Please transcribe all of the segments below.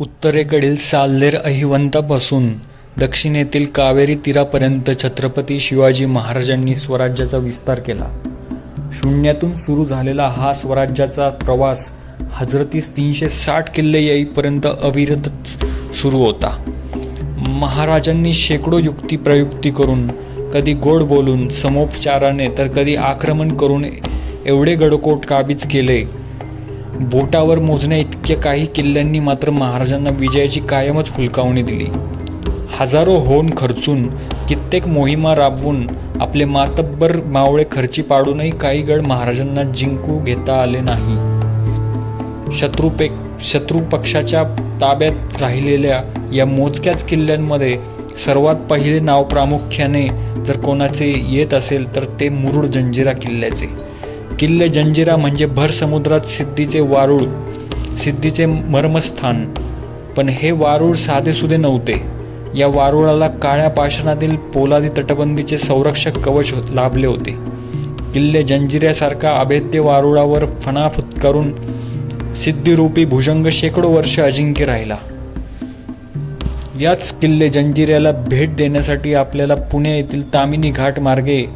उत्तरेकडील साल्हेर अहिवंतापासून दक्षिणेतील कावेरी तीरापर्यंत छत्रपती शिवाजी महाराजांनी स्वराज्याचा विस्तार केला. शून्यातून सुरू झालेला हा स्वराज्याचा प्रवास हजरतीस तीनशे साठ किल्ले येईपर्यंत अविरतच सुरू होता. महाराजांनी शेकडो युक्ती प्रयुक्ती करून कधी गोड बोलून समोपचाराने तर कधी आक्रमण करून एवढे गडकोट काबीज केले बोटावर मोजण्या इतक्या काही किल्ल्यांनी मात्र महाराजांना विजयाची कायमच हुलकावणी दिली. हजारो होऊन खर्चून कित्येक मोहिमा राबवून आपले मातब्बर मावळे खर्ची पाडूनही काही गड महाराजांना जिंकू घेता आले नाही. शत्रुपे शत्रू पक्षाच्या ताब्यात राहिलेल्या या मोजक्याच किल्ल्यांमध्ये सर्वात पहिले नाव प्रामुख्याने जर कोणाचे येत असेल तर ते मुरुड जंजिरा किल्ल्याचे. किल्ले जंजिरा म्हणजे भर समुद्रात सिद्धीचे वारूळ सिद्धीचे मर्मस्थान. पण हे वारूळ साधेसुधे नव्हते. या वारुळाला काळ्या पाषाणातील पोलादी तटबंदीचे संरक्षक कवच लाभले होते. किल्ले जंजिऱ्यासारखा अभेद्य वारुळावर फणा फुत्कारून सिद्धिरूपी भुजंग शेकडो वर्ष अजिंक्य राहिला. याच किल्ले जंजिऱ्याला भेट देण्यासाठी आपल्याला पुणे येथील तामिनी घाट मार्गे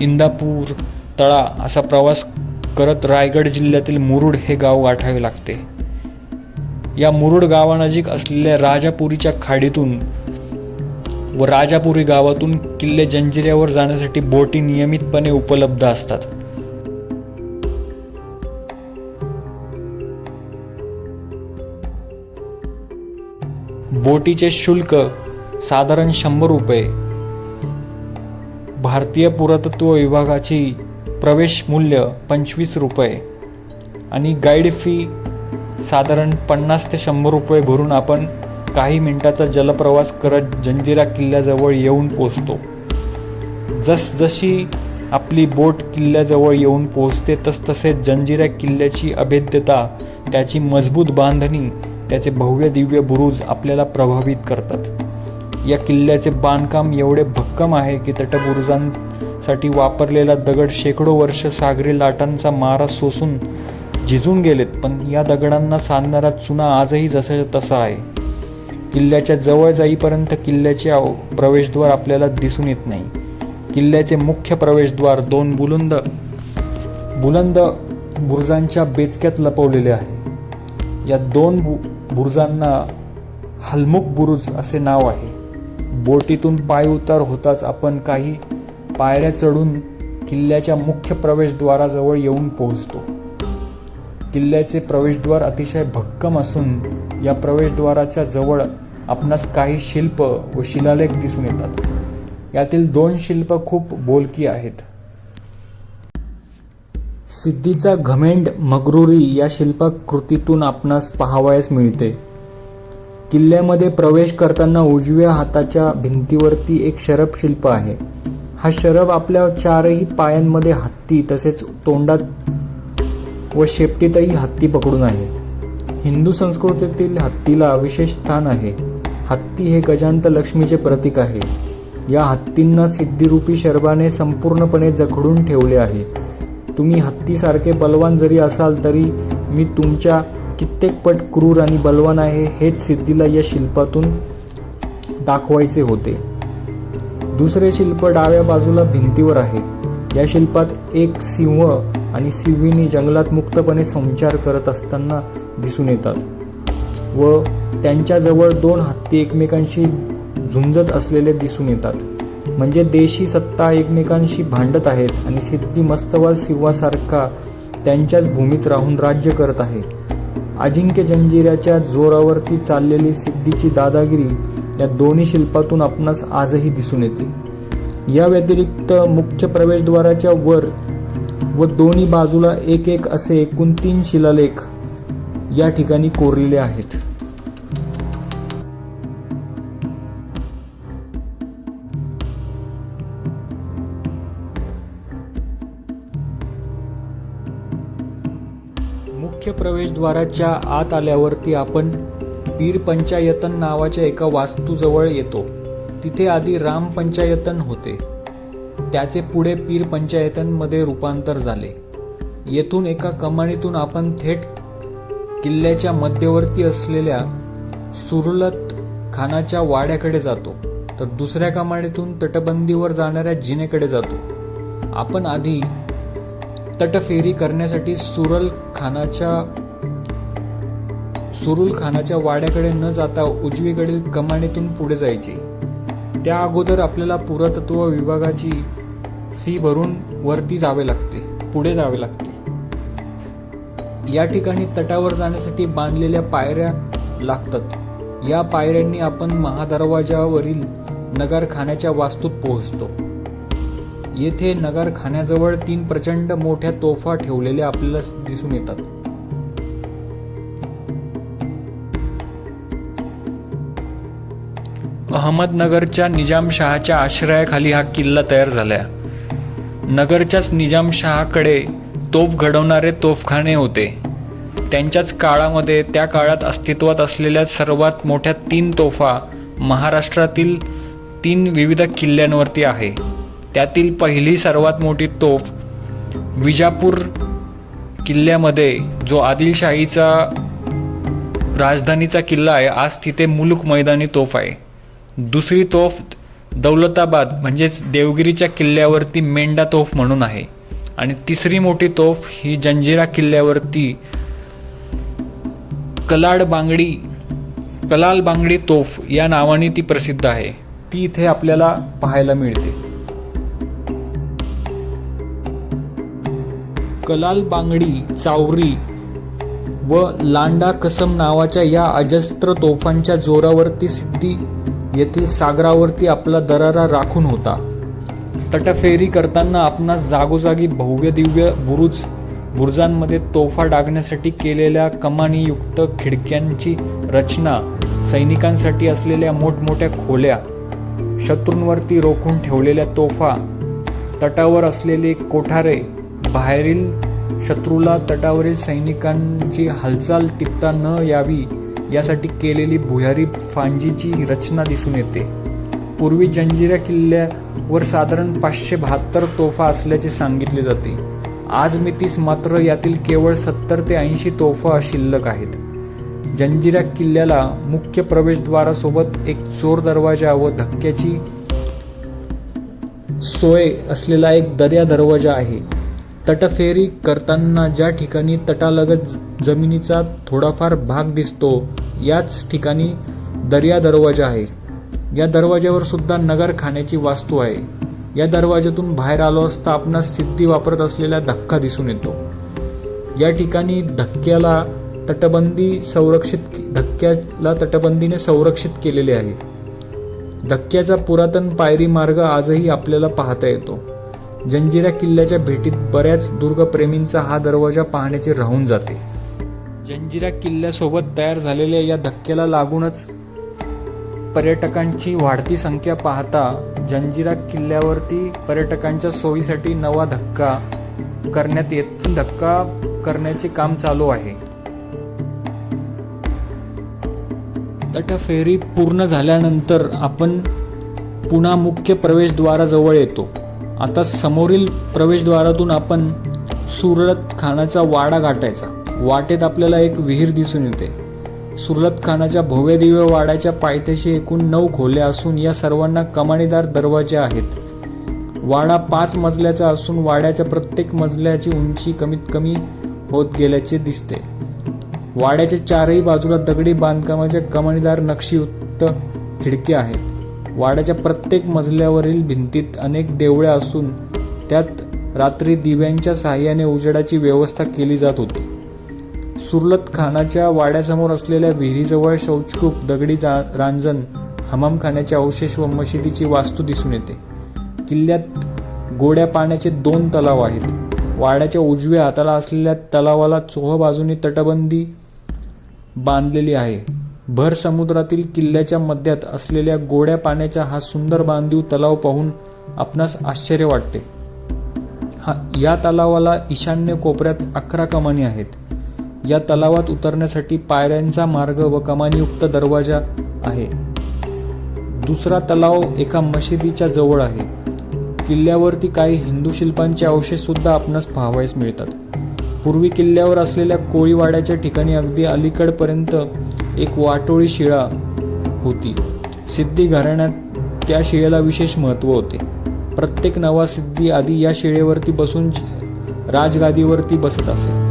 इंदापूर तळा असा प्रवास करत रायगड जिल्ह्यातील मुरुड हे गाव गाठावे लागते. या मुरुड गावानजीक असलेल्या राजापुरीच्या खाडीतून व राजापुरी गावातून किल्ले जंजिऱ्यावर जाण्यासाठी बोटी नियमितपणे उपलब्ध असतात. बोटीचे शुल्क साधारण शंभर रुपये. भारतीय पुरातत्व विभागाची प्रवेश मूल्य पंचवीस रुपये आणि गाईड फी साधारण पन्नास ते शंभर रुपये भरून आपण काही मिनिटाचा जलप्रवास करत जंजिरा किल्ल्याजवळ येऊन पोचतो जसजशी आपली बोट किल्ल्याजवळ येऊन पोहोचते तसतसे जंजिरा किल्ल्याची अभेद्यता त्याची मजबूत बांधणी त्याचे भव्य दिव्य बुरुज आपल्याला प्रभावित करतात. या किल्ल्याचे बांधकाम एवढे भक्कम आहे की तटबुरुजां साठी वापरलेला दगड शेकडो वर्ष सागरी लाटांचा मारा सोसून झिजून गेलेत. पण या दगडांना सांधणारा चुना आजही जसा तसा आहे. किल्ल्याच्या जवळ जाईपर्यंत किल्ल्याचे प्रवेशद्वार आपल्याला दिसून येत नाही. किल्ल्याचे मुख्य प्रवेशद्वार दोन बुलंद बुलंद बुरुजांच्या बेचक्यात लपवलेले आहे. या दोन बु बुरुजांना हलमुख बुरुज असे नाव आहे. बोटीतून पाय उतार होताच आपण काही पायऱ्या चढून किल्ल्याच्या मुख्य प्रवेशद्वाराजवळ येऊन पोहोचतो. किल्ल्याचे प्रवेशद्वार अतिशय भक्कम असून या प्रवेशद्वाराच्या जवळ आपणास काही शिल्प व शिलालेख दिसून येतात. यातील दोन शिल्प खूप बोलकी आहेत. सिद्धीचा घमेंड मगरुरी या शिल्पकृतीतून आपणास पाहावयास मिळते. किल्ल्यामध्ये प्रवेश करताना उजव्या हाताच्या भिंतीवरती एक शरप शिल्प आहे. हा शरब आपल्या चारही पायांमध्ये हत्ती तसेच तोंडात व शेपटीतही हत्ती पकडून आहे. हिंदू संस्कृतीतील हत्तीला विशेष स्थान आहे. हत्ती हे गजांत लक्ष्मीचे प्रतीक आहे. या हत्तींना सिद्धिरूपी शरबाने संपूर्णपणे जखडून ठेवले आहे. तुम्ही हत्तीसारखे बलवान जरी असाल तरी मी तुमच्या कित्येक पट क्रूर आणि बलवान आहे हेच सिद्धीला या शिल्पातून दाखवायचे होते. दुसरे शिल्प डाव्या बाजूला भिंतीवर आहे. या शिल्पात एक सिंह आणि सिंहिणी जंगलात मुक्तपणे संचार करत असताना दिसून येतात व त्यांच्याजवळ दोन हत्ती एकमेकांशी झुंजत असलेले दिसून येतात. म्हणजे देशी सत्ता एकमेकांशी भांडत आहेत आणि सिद्धी मस्तवाल सिंहासारखा त्यांच्याच भूमीत राहून राज्य करत आहे. अजिंक्य जंजिराच्या जोरावरती चाललेली सिद्धीची दादागिरी या दोन्ही शिल्पातून आपणास आजही दिसून येते या व्यतिरिक्त मुख्य प्रवेशद्वाराच्या वर व दोन्ही बाजूला एक एक असे एकूण तीन शिलालेख या ठिकाणी कोरलेले आहेत. मुख्य प्रवेशद्वाराच्या आत आल्यावरती आपण बीर पंचायतन नावाच्या एका वास्तूजवळ येतो. तिथे आधी राम पंचायतन होते. त्याचे पुढे पीर पंचायतनमध्ये रूपांतर झाले. येथून एका कमानीतून आपण थेट किल्ल्याच्या मध्यवर्ती असलेल्या सुरलत खानाच्या वाड्याकडे जातो. तर दुसऱ्या कमानीतून तटबंदीवर जाणाऱ्या जिनेकडे जातो. आपण आधी तटफेरी करण्यासाठी सुरल खानाच्या सुरुल खानाच्या वाड्याकडे न जाता उजवीकडील कमानीतून पुढे जायचे. त्या अगोदर आपल्याला पुरातत्व विभागाची फी भरून वरती जावे लागते पुढे जावे लागते. या ठिकाणी तटावर जाण्यासाठी बांधलेल्या पायऱ्या लागतात. या पायऱ्यांनी आपण महादरवाजावरील नगारखान्याच्या वास्तूत पोहोचतो. येथे नगारखान्याजवळ तीन प्रचंड मोठ्या तोफा ठेवलेल्या आपल्याला दिसून येतात. अहमदनगरच्या निजामशहाच्या आश्रयाखाली हा किल्ला तयार झाला नगरच्याच निजामशहाकडे तोफ घडवणारे तोफखाने होते. त्यांच्याच काळामध्ये त्या काळात अस्तित्वात असलेल्या सर्वात मोठ्या तीन तोफा महाराष्ट्रातील तीन विविध किल्ल्यांवरती आहे. त्यातील पहिली सर्वात मोठी तोफ विजापूर किल्ल्यामध्ये जो आदिलशाहीचा राजधानीचा किल्ला आहे आज तिथे मुलुक मैदानी तोफ आहे. दुसरी तोफ दौलताबाद म्हणजेच देवगिरीच्या किल्ल्यावरती मेंढा तोफ म्हणून आहे. आणि तिसरी मोठी तोफ ही जंजिरा किल्ल्यावरती कलाड बांगडी कलाल बांगडी तोफ या नावाने ती प्रसिद्ध आहे. ती इथे आपल्याला पाहायला मिळते. कलाल बांगडी चावरी व लांडा कसम नावाच्या या अजस्त्र तोफांच्या जोरावरती सिद्धी येथील सागरावरती आपला दरारा राखून होता. तटफेरी करताना आपणास जागोजागी भव्य दिव्य बुरुज बुरुजांमध्ये तोफा डागण्यासाठी केलेल्या कमानीयुक्त खिडक्यांची रचना सैनिकांसाठी असलेल्या मोठमोठ्या खोल्या शत्रूंवरती रोखून ठेवलेल्या तोफा तटावर असलेले कोठारे बाहेरील शत्रूला तटावरील सैनिकांची हालचाल टिपता न यावी यासाठी केलेली भुयारी फांजीची रचना दिसून येते. पूर्वी जंजिरा किल्ल्यावर साधारण पाचशे बहात्तर तोफा असल्याचे सांगितले जाते. आज मितीस मात्र यातील केवळ सत्तर ते ऐंशी तोफा शिल्लक आहेत. जंजिरा किल्ल्याला मुख्य प्रवेशद्वारासोबत एक चोर दरवाजा व धक्क्याची सोय असलेला एक दर्या दरवाजा आहे. तटफेरी करताना ज्या ठिकाणी तटालगत जमिनीचा थोडाफार भाग दिसतो याच ठिकाणी दर्या दरवाजा आहे. या दरवाज्यावर सुद्धा नगरखान्याची वास्तू आहे. या दरवाज्यातून बाहेर आलो असता आपणास सिद्धी वापरत असलेला धक्का दिसून येतो. या ठिकाणी धक्क्याला तटबंदी संरक्षित धक्क्याला तटबंदीने संरक्षित केलेले आहे. धक्क्याचा पुरातन पायरी मार्ग आजही आपल्याला पाहता येतो. जंजिरा किल्ल्याच्या भेटीत बऱ्याच दुर्गप्रेमींचा हा दरवाजा पाहण्याचे राहून जाते. जंजिरा किल्ल्यासोबत तयार झालेल्या या धक्क्याला लागूनच पर्यटकांची वाढती संख्या पाहता जंजिरा किल्ल्यावरती पर्यटकांच्या सोयीसाठी नवा धक्का करण्यात येत धक्का करण्याचे काम चालू आहे. तटफेरी पूर्ण झाल्यानंतर आपण पुन्हा मुख्य प्रवेशद्वाराजवळ येतो. आता समोरील प्रवेशद्वारातून आपण सुरत खानाचा वाडा गाठायचा. वाटेत आपल्याला एक विहीर दिसून येते. सुरलत खानाच्या भव्य दिव्य वाड्याच्या पायथ्याशी एकूण नऊ खोल्या असून या सर्वांना कमानीदार दरवाजे आहेत. वाडा पाच मजल्याचा असून वाड्याच्या प्रत्येक मजल्याची उंची कमीत कमी होत गेल्याचे दिसते. वाड्याच्या चारही बाजूला दगडी बांधकामाच्या कमाणीदार नक्षीयुक्त खिडक्या आहेत. वाड्याच्या प्रत्येक मजल्यावरील भिंतीत अनेक देवळ्या असून त्यात रात्री दिव्यांच्या सहाय्याने उजेडाची व्यवस्था केली जात होती. सुरलत खानाच्या वाड्यासमोर असलेल्या विहिरीजवळ शौचकूप दगडी जा रांजण हमामखान्याचे अवशेष व मशिदीची वास्तू दिसून येते. किल्ल्यात गोड्या पाण्याचे दोन तलाव आहेत. वाड्याच्या उजव्या हाताला असलेल्या तलावाला चोह बाजूनी तटबंदी बांधलेली आहे. भर समुद्रातील किल्ल्याच्या मध्यात असलेल्या गोड्या पाण्याचा हा सुंदर बांधीव तलाव पाहून आपणास आश्चर्य वाटते. हा या तलावाला ईशान्य कोपऱ्यात अकरा कमानी आहेत. या तलावात उतरण्यासाठी पायऱ्यांचा मार्ग व कमानीयुक्त दरवाजा आहे. दुसरा तलाव एका मशिदीच्या जवळ आहे. किल्ल्यावरती काही हिंदू शिल्पांचे अवशेष सुद्धा आपणास पाहावयास मिळतात. पूर्वी किल्ल्यावर असलेल्या कोळीवाड्याच्या ठिकाणी अगदी अलीकडपर्यंत एक वाटोळी शिळा होती. सिद्धी घराण्यात त्या शिळेला विशेष महत्त्व होते. प्रत्येक नवा सिद्धी आधी या शिळेवरती बसून राजगादीवरती बसत असे.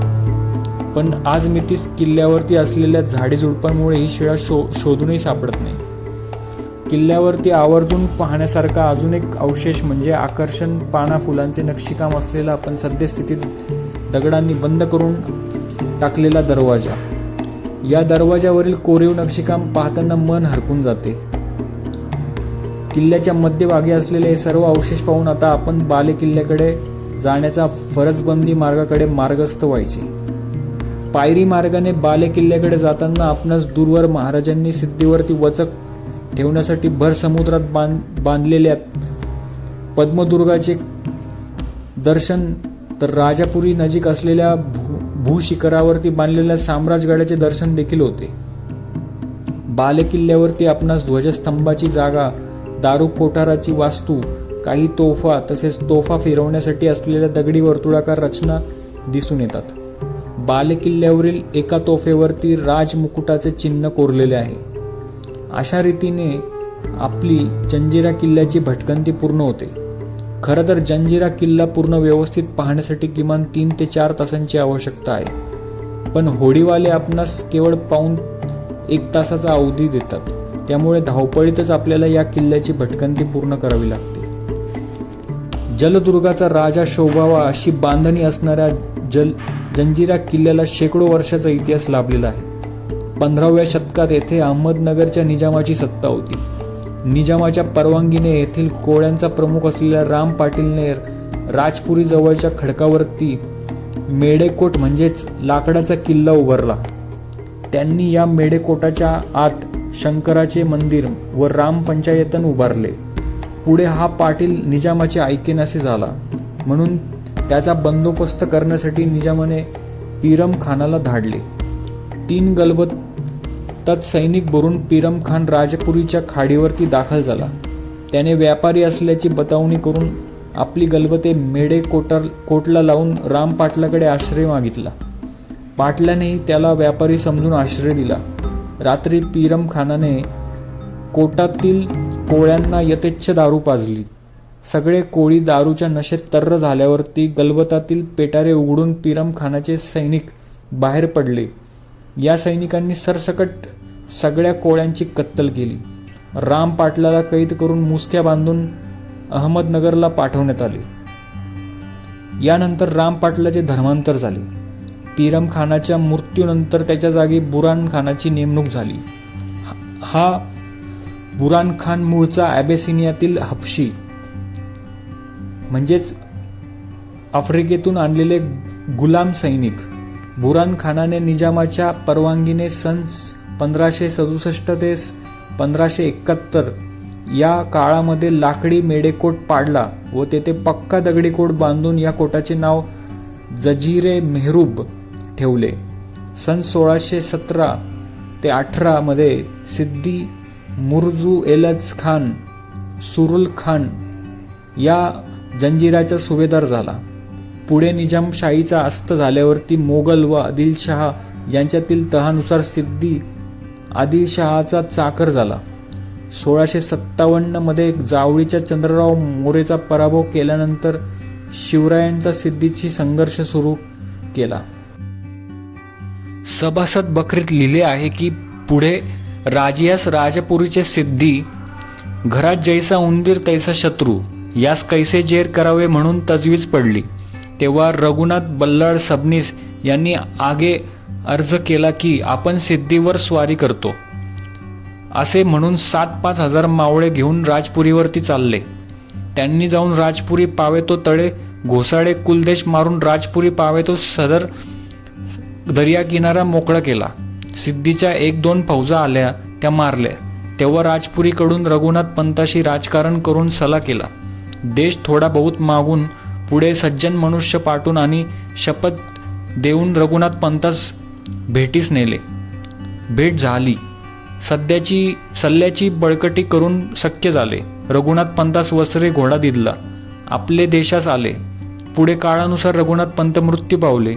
पण आज मी ती किल्ल्यावरती असलेल्या झाडेझुडपांमुळे ही शिळा शो शोधूनही सापडत नाही. किल्ल्यावरती आवर्जून पाहण्यासारखा अजून एक अवशेष म्हणजे आकर्षण पाना फुलांचे नक्षीकाम असलेला आपण सद्यस्थितीत दगडांनी बंद करून टाकलेला दरवाजा. या दरवाजावरील कोरीव नक्षीकाम पाहताना मन हरकून जाते. किल्ल्याच्या मध्यभागी असलेले हे सर्व अवशेष पाहून आता आपण बाले किल्ल्याकडे जाण्याचा फरजबंदी मार्गाकडे मार्गस्थ व्हायचे. पायरी मार्गाने बाले किल्ल्याकडे जाताना आपणास दूरवर महाराजांनी सिद्धीवरती वचक ठेवण्यासाठी भर समुद्रात बांध बांधलेल्या पद्मदुर्गाचे दर्शन तर राजापुरी नजीक असलेल्या भू भूशिखरावरती बांधलेल्या साम्राजगडाचे दर्शन देखील होते. बाले किल्ल्यावरती आपणास ध्वजस्तंभाची जागा दारू कोठाराची वास्तू काही तोफा तसेच तोफा फिरवण्यासाठी असलेल्या दगडी वर्तुळाकार रचना दिसून येतात. बालेकिल्ल्यावरील एका तोफेवरती राजमुकुटाचे चिन्ह कोरलेले आहे. अशा रीतीने आपली जंजिरा किल्ल्याची भटकंती पूर्ण होते. खरं तर जंजिरा किल्ला पूर्ण व्यवस्थित पाहण्यासाठी किमान तीन ते चार तासांची आवश्यकता आहे. पण होडीवाले आपणास केवळ पाऊन एक तासाचा अवधी देतात. त्यामुळे धावपळीतच आपल्याला या किल्ल्याची भटकंती पूर्ण करावी लागते. जलदुर्गाचा राजा शोभावा अशी बांधणी असणाऱ्या जल जंजिरा किल्ल्याला शेकडो वर्षाचा इतिहास लाभलेला आहे. पंधराव्या शतकात येथे अहमदनगरच्या निजामाची सत्ता होती. निजामाच्या परवानगीने येथील कोळ्यांचा प्रमुख असलेल्या राम पाटीलने राजपुरी जवळच्या खडकावरती मेडेकोट म्हणजेच लाकडाचा किल्ला उभारला. त्यांनी या मेडेकोटाच्या आत शंकराचे मंदिर व राम पंचायतन उभारले. पुढे हा पाटील निजामाचे ऐकेनासे झाला. म्हणून त्याचा बंदोबस्त करण्यासाठी निजामाने पिरम खानाला धाडले. तीन गलबतात सैनिक भरून पिरम खान राजपुरीच्या खाडीवरती दाखल झाला. त्याने व्यापारी असल्याची बतावणी करून आपली गलबते मेडे कोटर कोटला लावून राम पाटलाकडे आश्रय मागितला. पाटलानेही त्याला व्यापारी समजून आश्रय दिला. रात्री पिरम खानाने कोटातील कोळ्यांना यथेच्छ दारू पाजली. सगळे कोळी दारूच्या नशेत तर्र झाल्यावरती गलबतातील पेटारे उघडून पिरम खानाचे सैनिक बाहेर पडले. या सैनिकांनी सरसकट सगळ्या कोळ्यांची कत्तल केली. राम पाटलाला कैद करून मुसक्या बांधून अहमदनगरला पाठवण्यात आले. यानंतर राम पाटलाचे धर्मांतर झाले. पिरम खानाच्या मृत्यूनंतर त्याच्या जागी बुरान खानाची नेमणूक झाली. हा बुरान खान मूळचा ॲबेसिनियातील हपशी म्हणजेच आफ्रिकेतून आणलेले गुलाम सैनिक बुरान खानाने निजामाच्या परवानगीने सन पंधराशे सदुसष्ट ते पंधराशे एकाहत्तर या काळामध्ये लाकडी मेडेकोट पाडला व तेथे पक्का दगडी कोट बांधून या कोटाचे नाव जजीरे मेहरूब ठेवले. सन सोळाशे सतरा ते अठरामध्ये सिद्धी मुरजू एलज खान सुरुल खान या जंजिराचा सुभेदार झाला. पुढे निजामशाहीचा अस्त झाल्यावरती मोगल व आदिलशहा यांच्यातील तहानुसार सिद्धी आदिलशहाचा चाकर झाला. सोळाशे सत्तावन्नमध्ये जावळीच्या चंद्रराव मोरेचा पराभव केल्यानंतर शिवरायांचा सिद्धीची संघर्ष सुरू केला. सभासद बकरीत लिहिले आहे की पुढे राजियास राजपुरीचे सिद्धी घरात जैसा उंदीर तैसा शत्रू यास कैसे जेर करावे म्हणून तजवीज पडली. तेव्हा रघुनाथ बल्लाळ सबनीस यांनी आगे अर्ज केला की आपण सिद्धीवर स्वारी करतो. असे म्हणून सात पाच हजार मावळे घेऊन राजपुरीवरती चालले. त्यांनी जाऊन राजपुरी पावेतो तळे घोसाळे कुलदेश मारून राजपुरी पावेतो सदर दर्या किनारा मोकळा केला. सिद्धीच्या एक दोन फौजा आल्या त्या मारल्या. तेव्हा राजपुरीकडून रघुनाथ पंताशी राजकारण करून सला केला. देश थोडा बहुत मागून पुढे सज्जन मनुष्य पाठून आणि शपथ देऊन रघुनाथ पंतास भेटीस नेले. भेट झाली. सध्याची सल्ल्याची बळकटी करून शक्य झाले. रघुनाथ पंतास वस्त्रे घोडा दिदला. आपले देशास आले. पुढे काळानुसार रघुनाथ पंत मृत्यू पावले.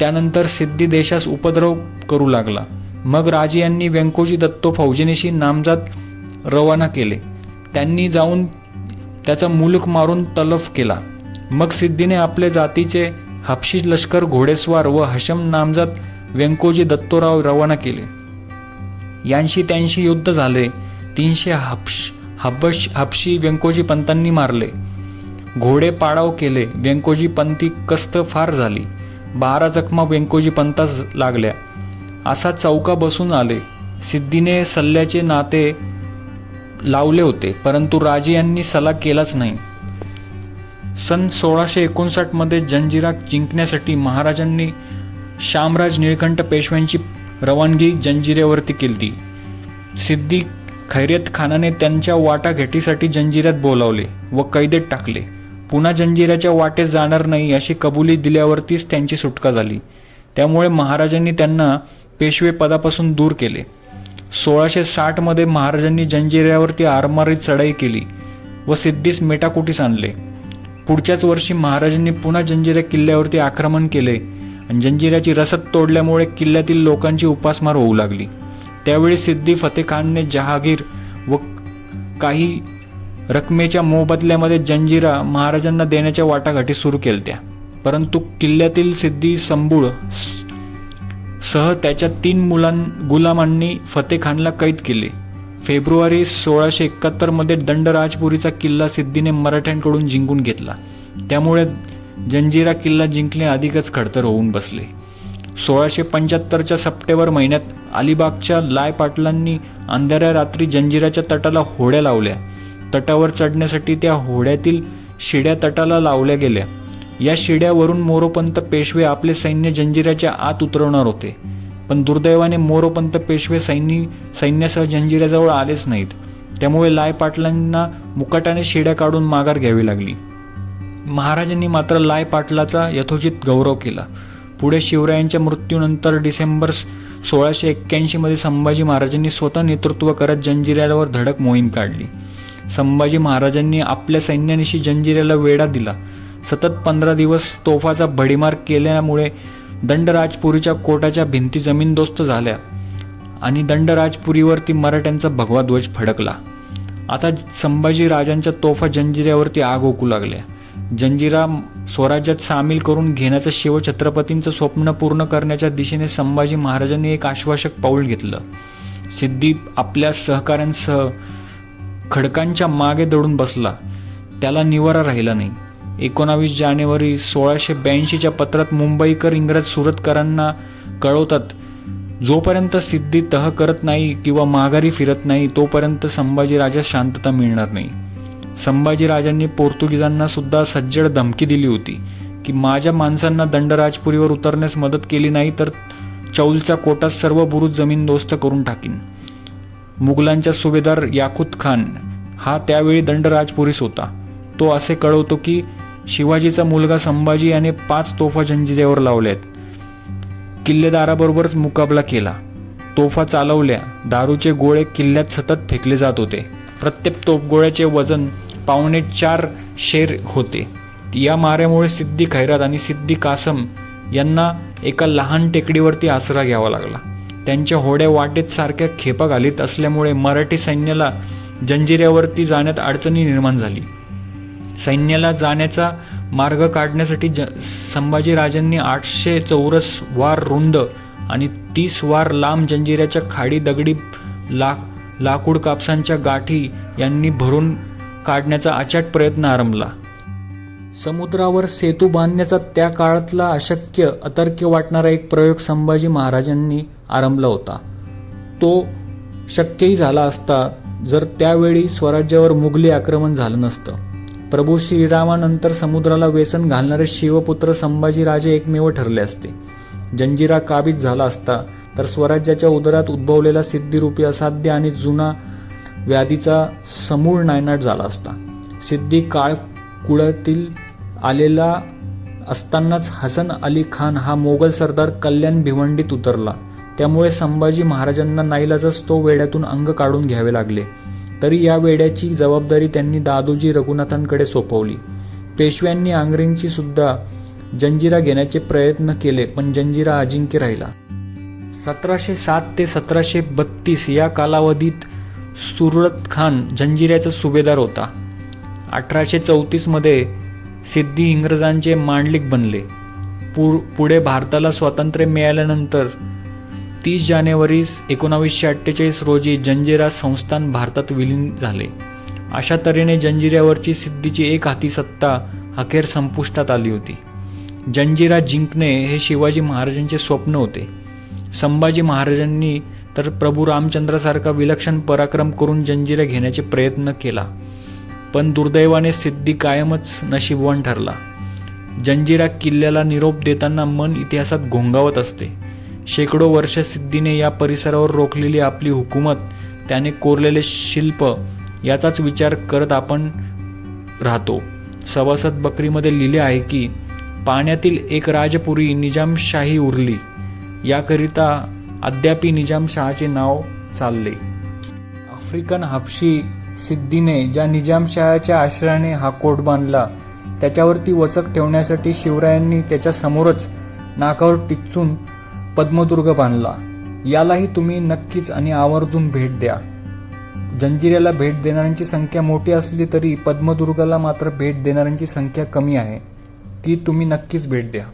त्यानंतर सिद्धी देशास उपद्रव करू लागला. मग राजे यांनी व्यंकोजी दत्तो फौजनीशी नामजात रवाना केले. त्यांनी जाऊन त्याचा मुलूक मारून तलफ केला. मग सिद्धीने आपले जातीचे हापशी लष्कर घोडेस्वार व हशम नामजात व्यंकोजी दत्तोराव रवाना केले. यांशी त्यांशी युद्ध झाले. तीनशे हापश हाबश हापशी व्यंकोजी पंतांनी मारले. घोडे पाडाव केले. व्यंकोजी पंथी कस्त फार झाली. बारा जखमा व्यंकोजी पंतास लागल्या. असा चौका बसून आले. सिद्धीने सल्ल्याचे नाते लावले होते परंतु राजे यांनी सलाह केलाच नाही. सन सोळाशे एकोणसाठमध्ये जंजिरा जिंकण्यासाठी महाराजांनी शामराज निळकंठ पेशव्यांची रवानगी जंजिऱ्यावरती केली. सिद्दी खैरियत खानाने त्यांच्या वाटाघाटीसाठी जंजिऱ्यात बोलावले व कैदेत टाकले. पुन्हा जंजिऱ्याच्या वाटेत जाणार नाही अशी कबुली दिल्यावरतीच त्यांची सुटका झाली. त्यामुळे महाराजांनी त्यांना पेशवे पदापासून दूर केले. सोळाशे साठमध्ये महाराजांनी जंजिऱ्यावरती आरमारी चढाई केली व सिद्धीस मेटाकुटीस आणले. पुढच्याच वर्षी महाराजांनी पुन्हा जंजिरा किल्ल्यावरती आक्रमण केले आणि जंजिऱ्याची रसद तोडल्यामुळे किल्ल्यातील लोकांची उपासमार होऊ लागली. त्यावेळी सिद्धी फतेखानने जहागीर व काही रकमेच्या मोबदल्यामध्ये जंजिरा महाराजांना देण्याच्या वाटाघाटी सुरू केल्या परंतु किल्ल्यातील सिद्धी संबूळ सह त्याच्या तीन मुलां गुलामांनी फतेखानला कैद केले. फेब्रुवारी सोळाशे एकाहत्तरमध्ये दंडराजपुरीचा किल्ला सिद्धीने मराठ्यांकडून जिंकून घेतला. त्यामुळे जंजिरा किल्ला जिंकणे अधिकच खडतर होऊन बसले. सोळाशे पंच्याहत्तरच्या सप्टेंबर महिन्यात अलिबागच्या लाय पाटलांनी अंधाऱ्या रात्री जंजिराच्या तटाला होड्या लावल्या. तटावर चढण्यासाठी त्या होड्यातील शिड्या तटाला लावल्या गेल्या. या शिड्यावरून मोरोपंत पेशवे आपले सैन्य जंजिऱ्याच्या आत उतरवणार होते. पण दुर्दैवाने मोरोपंत पेशवे सैनी सैन्यासह जंजिऱ्याजवळ आलेच नाहीत. त्यामुळे लाय पाटलांना मुकाटाने शिड्या काढून माघार घ्यावी लागली. महाराजांनी मात्र लाय पाटलाचा यथोचित गौरव केला. पुढे शिवरायांच्या मृत्यूनंतर डिसेंबर सोळाशे एक्क्याऐंशीमध्ये संभाजी महाराजांनी स्वतः नेतृत्व करत जंजिऱ्यावर धडक मोहीम काढली. संभाजी महाराजांनी आपल्या सैन्यानिशी जंजिऱ्याला वेढा दिला. सतत पंधरा दिवस तोफाचा भडीमार केल्यामुळे दंडराजपुरीच्या कोटाच्या भिंती जमीनदोस्त झाल्या आणि दंडराजपुरीवरती मराठ्यांचा भगवा ध्वज फडकला. आता संभाजी राजांच्या तोफा जंजिऱ्यावरती आग ओकू लागल्या. जंजिरा स्वराज्यात सामील करून घेण्याचं शिवछत्रपतींचं स्वप्न पूर्ण करण्याच्या दिशेने संभाजी महाराजांनी एक आश्वासक पाऊल घेतलं. सिद्धी आपल्या सहकाऱ्यांसह खडकांच्या मागे दडून बसला. त्याला निवारा राहिला नाही. एकोणावीस जानेवारी सोळाशे ब्याऐंशीच्या पत्रात मुंबईकर इंग्रज सुरतकरांना कळवतात जोपर्यंत सिद्धी तह करत नाही किंवा माघारी फिरत नाही तोपर्यंत संभाजीराजा शांतता मिळणार नाही. संभाजीराजांनी पोर्तुगीजांना सुद्धा सज्जड धमकी दिली होती की माझ्या माणसांना दंडराजपुरीवर उतरण्यास मदत केली नाही तर चौलचा कोटात सर्व बुरुज जमीनदोस्त करून टाकीन. मुघलांचा सुभेदार याकूत खान हा त्यावेळी दंडराजपुरीस होता. तो असे कळवतो की शिवाजीचा मुलगा संभाजी याने पाच तोफा जंजिऱ्यावर लावल्यात. किल्लेदाराबरोबरच मुकाबला केला. तोफा चालवल्या दारूचे गोळे किल्ल्यात सतत फेकले जात होते. प्रत्येक तोफगोळ्याचे वजन पावणे चार शेर होते. या माऱ्यामुळे सिद्धी खैरात आणि सिद्धी कासम यांना एका लहान टेकडीवरती आसरा घ्यावा लागला. त्यांच्या होड्या वाटेत सारख्या खेपा घालीत असल्यामुळे मराठी सैन्याला जंजिऱ्यावरती जाण्यात अडचणी निर्माण झाली. सैन्याला जाण्याचा मार्ग काढण्यासाठी ज संभाजीराजांनी आठशे चौरस वार रुंद आणि तीस वार लांब जंजिऱ्याच्या खाडी दगडी लाक लाकूड कापसांच्या गाठी यांनी भरून काढण्याचा अचाट प्रयत्न आरंभला. समुद्रावर सेतू बांधण्याचा त्या काळातला अशक्य अतर्क्य वाटणारा एक प्रयोग संभाजी महाराजांनी आरंभला होता. तो शक्यही झाला असता जर त्यावेळी स्वराज्यावर मुघली आक्रमण झालं नसतं. प्रभू श्रीरामानंतर समुद्राला व्यसन घालणारे शिवपुत्र संभाजीराजे एकमेव ठरले असते. जंजिरा काबीज झाला असता तर स्वराज्याच्या उदरात उद्भवलेला सिद्धिरूपी असाध्य आणि जुना व्याधीचा समूळ नायनाट झाला असता. सिद्धी काळ कुळातील आलेला असतानाच हसन अली खान हा मोगल सरदार कल्याण भिवंडीत उतरला. त्यामुळे संभाजी महाराजांना नाईलाजच तो वेड्यातून अंग काढून घ्यावे लागले. तरी या वेड्याची जबाबदारी त्यांनी दादोजी रघुनाथांकडे सोपवली. पेशव्यांनी आंग्रींची सुद्धा जंजिरा घेण्याचे प्रयत्न केले पण जंजिरा अजिंक्य राहिला. सतराशे सात ते सतराशे बत्तीस या कालावधीत सुरत खान जंजिऱ्याचा सुभेदार होता. अठराशे चौतीसमध्ये सिद्धी इंग्रजांचे मांडलिक बनले. पु पुढे भारताला स्वातंत्र्य मिळाल्यानंतर तीस जानेवारी एकोणावीसशे अठ्ठेचाळीस रोजी जंजिरा संस्थान भारतात विलीन झाले. अशा तऱ्हेने जंजिऱ्यावरची सिद्धीची एक हाती सत्ता अखेर संपुष्टात आली होती. जंजिरा जिंकणे हे शिवाजी महाराजांचे स्वप्न होते. संभाजी महाराजांनी तर प्रभू रामचंद्रासारखा विलक्षण पराक्रम करून जंजिरा घेण्याचे प्रयत्न केला. पण दुर्दैवाने सिद्धी कायमच नशीबवान ठरला. जंजिरा किल्ल्याला निरोप देताना मन इतिहासात घोंगावत असते. शेकडो वर्ष सिद्धीने या परिसरावर रोखलेली आपली हुकूमत त्याने कोरलेले शिल्प याचाच विचार करत आपण राहतो. सभासद बकरीमध्ये लिहिले आहे की पाण्यातील एक राजपुरी निजामशाही उरली. याकरिता अद्यापी निजामशहाचे नाव चालले. आफ्रिकन हापशी सिद्धीने ज्या निजामशहाच्या आश्रयाने हा कोट बांधला त्याच्यावरती वचक ठेवण्यासाठी शिवरायांनी त्याच्यासमोरच नाकावर टिचून पद्मदुर्ग बांधला. यालाही तुम्ही नक्कीच आणि आवर्जून भेट द्या. जंजिऱ्याला भेट देणाऱ्यांची संख्या मोठी असली तरी पद्मदुर्गाला मात्र भेट देणाऱ्यांची संख्या कमी आहे. ती तुम्ही नक्कीच भेट द्या.